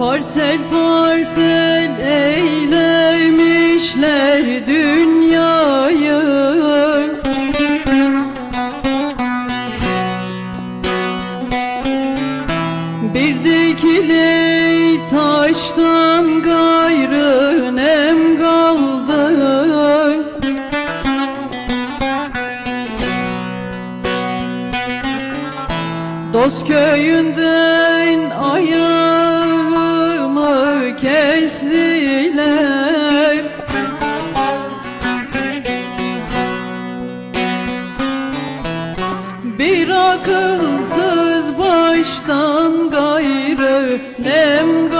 Parsel parsel eylemişler dünyayı. Bir dikili taştan gayrı nem kaldı. Dost köyünden ayağımı kestiler Bir akılsız baştan gayrı nem kaldı,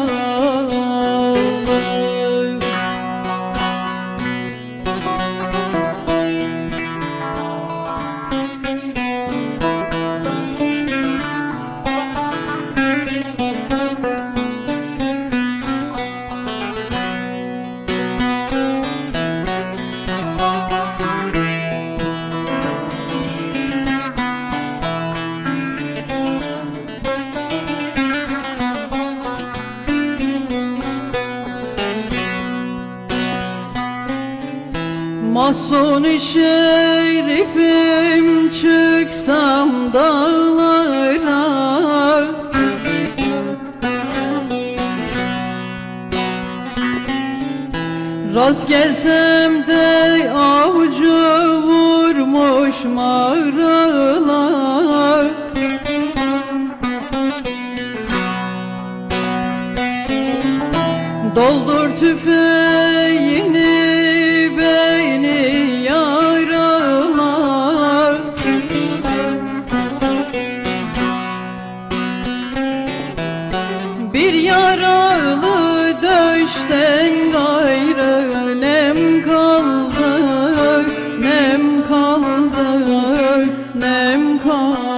Mahzun şerifim çıksam dağlara. Rast gelsem de avcı vurmuş mağaralar. Doldur tüfeği Oh.